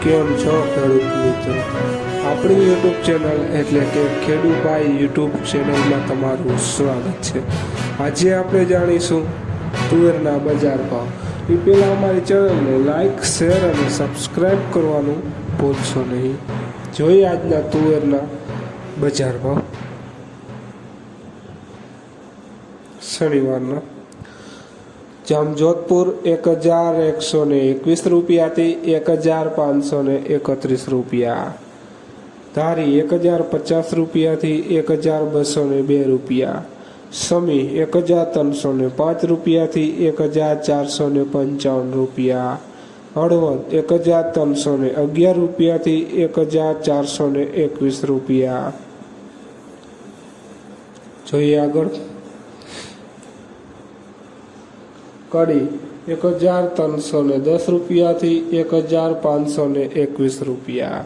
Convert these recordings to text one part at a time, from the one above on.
કેમ છો ખેડૂત મિત્રો? આપણી યુટ્યુબ ચેનલ એટલે કે ખેડૂભાઈ યુટ્યુબ ચેનલમાં તમારું સ્વાગત છે. આજે આપણે જાણીશું તુવેરના બજાર ભાવ. એ પહેલાં અમારી ચેનલને લાઇક શેર અને સબસ્ક્રાઈબ કરવાનું ભૂલશો નહીં. જોઈએ આજના તુવેરના બજાર ભાવ. શનિવારના જામજોધપુર એક હજાર એકસો ને એકવીસ રૂપિયાથી એક હજાર પાંચસો ને એકત્રીસ રૂપિયા. ધારી એક હજાર પચાસ રૂપિયાથી એક હજાર બસો ને બે રૂપિયા. સમી એક હજાર ત્રણસો ને પાંચ રૂપિયાથી એક હજાર ચારસો ને પંચાવન રૂપિયા. હળવદ એક હજાર ત્રણસો ને અગિયાર રૂપિયાથી એક હજાર ચારસો ને એકવીસ રૂપિયા. જોઈએ આગળ. કડી એક હજાર ત્રણસો ને દસ રૂપિયાથી એક હજાર પાંચસો ને એકવીસ રૂપિયા.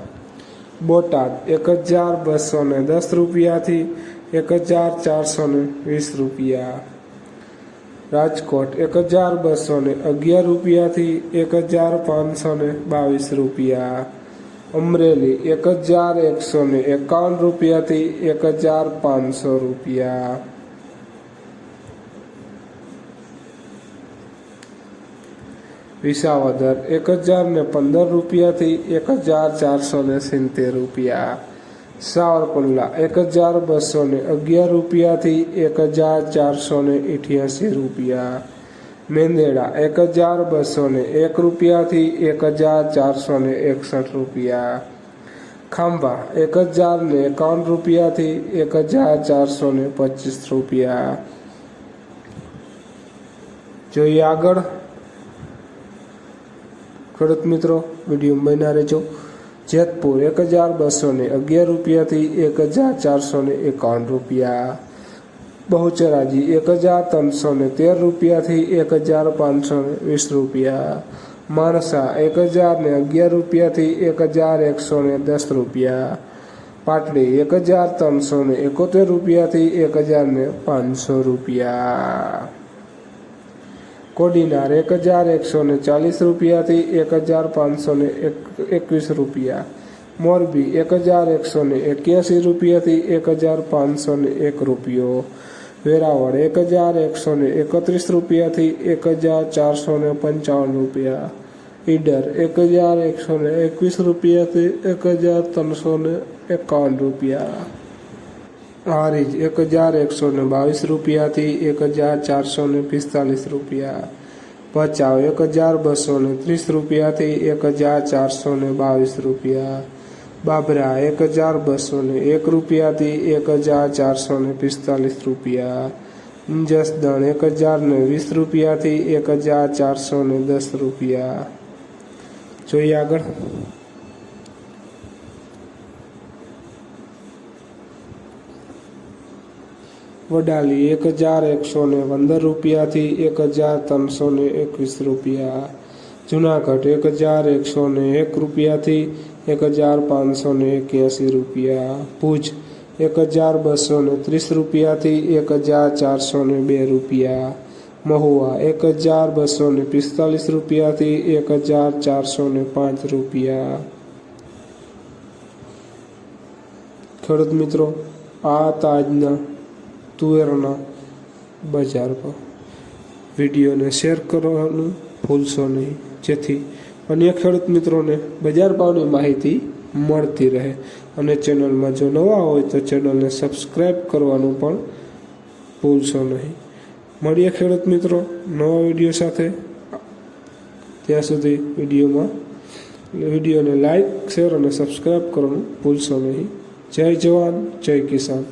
બોટાદ એક હજાર બસો ને દસ રૂપિયાથી એક હજાર ચારસો ને વીસ રૂપિયા. રાજકોટ એક હજાર બસો ને અગિયાર રૂપિયાથી એક હજાર પાંચસો ને બાવીસ રૂપિયા. અમરેલી એક હજાર એકસો ને એકાવન રૂપિયાથી એક હજાર પાંચસો રૂપિયા. વિસાવદર એક હજાર ને પંદર રૂપિયાથી એક હજાર ચારસો ને સિત્તેર રૂપિયા. સાવરકુંડલા એક હજાર બસો ને અગિયાર રૂપિયાથી એક હજાર ચારસો ને અઠ્યાસી રૂપિયા. મેંદેડા એક હજાર બસો ને એક રૂપિયાથી એક હજાર ચારસો ને એકસઠ રૂપિયા. ખાંભા એક હજાર ને એકાવન રૂપિયાથી એક હજાર ચારસો ને પચીસ રૂપિયા. જોઈએ આગળ. ખેડૂત મિત્રો, વીડિયો બન્યા રહેજો. જેતપુર એક હજાર બસો ને અગિયાર રૂપિયાથી એક હજાર ચારસો ને એકાવન રૂપિયા. બહુચરાજી એક હજાર ત્રણસો ને તેર રૂપિયાથી એક હજાર પાંચસો ને વીસ રૂપિયા. માણસા એક હજાર ને અગિયાર રૂપિયાથી એક હજાર એકસો ને દસ રૂપિયા. પાટડી એક હજાર ત્રણસો ને એકોતેર રૂપિયાથી એક હજાર ને પાંચસો રૂપિયા. કોડીનાર એક હજાર એકસો ને ચાલીસ રૂપિયાથી એક હજાર પાંચસો ને એકવીસ રૂપિયા. મોરબી એક હજાર એકસો ને એક્યાસી રૂપિયાથી એક હજાર પાંચસો ને એક રૂપિયો. વેરાવળ એક હજાર એકસો ને એકત્રીસ રૂપિયાથી એક હજાર ચારસો ને પંચાવન રૂપિયા. ઈડર એક હજાર એકસો ને એકવીસ રૂપિયાથી એક હજાર ત્રણસો ને એકાવન રૂપિયા. હારીજ એક હજાર એકસો ને બાવીસ રૂપિયાથી એક હજાર ચારસો ને પિસ્તાલીસ રૂપિયા. ભચાઉ એક હજાર બસો ને ત્રીસ રૂપિયાથી એક હજાર ચારસો ને બાવીસ રૂપિયા. બાબરા એક હજાર બસો ને એક રૂપિયાથી એક હજાર ચારસો ને પિસ્તાલીસ રૂપિયા. જસદણ એક હજાર ને વીસ રૂપિયાથી એક હજાર ચારસો ને દસ રૂપિયા. જોઈએ આગળ. વડાલી એક હજાર એકસો ને પંદર રૂપિયાથી એક હજાર ત્રણસો ને એકવીસ રૂપિયા. જુનાગઢ એક હજાર એકસો ને એક રૂપિયાથી એક હજાર પાંચસો ને એક્યાસી રૂપિયા. ભુજ એક હજાર બસો ને ત્રીસ રૂપિયાથી એક હજાર ચારસો ને બે રૂપિયા. મહુવા એક હજાર બસો ને પિસ્તાલીસ રૂપિયાથી એક હજાર ચારસો ને પાંચ રૂપિયા. ખેડૂત મિત્રો, આ તાજના તુવેરના બજાર પર. વિડીયોને શેર કરવાનું ભૂલશો નહીં. જેથી અન્ય ખેડૂત મિત્રોને બજાર ભાવની માહિતી મળતી રહે. અને ચેનલમાં જો નવા હોય તો ચેનલને સબસ્ક્રાઈબ કરવાનું પણ ભૂલશો નહીં. મળીએ ખેડૂત મિત્રો નવા વીડિયો સાથે. ત્યાં સુધી વિડીયોમાં વિડીયોને લાઈક શેર અને સબસ્ક્રાઈબ કરવાનું ભૂલશો નહીં. જય જવાન, જય કિસાન.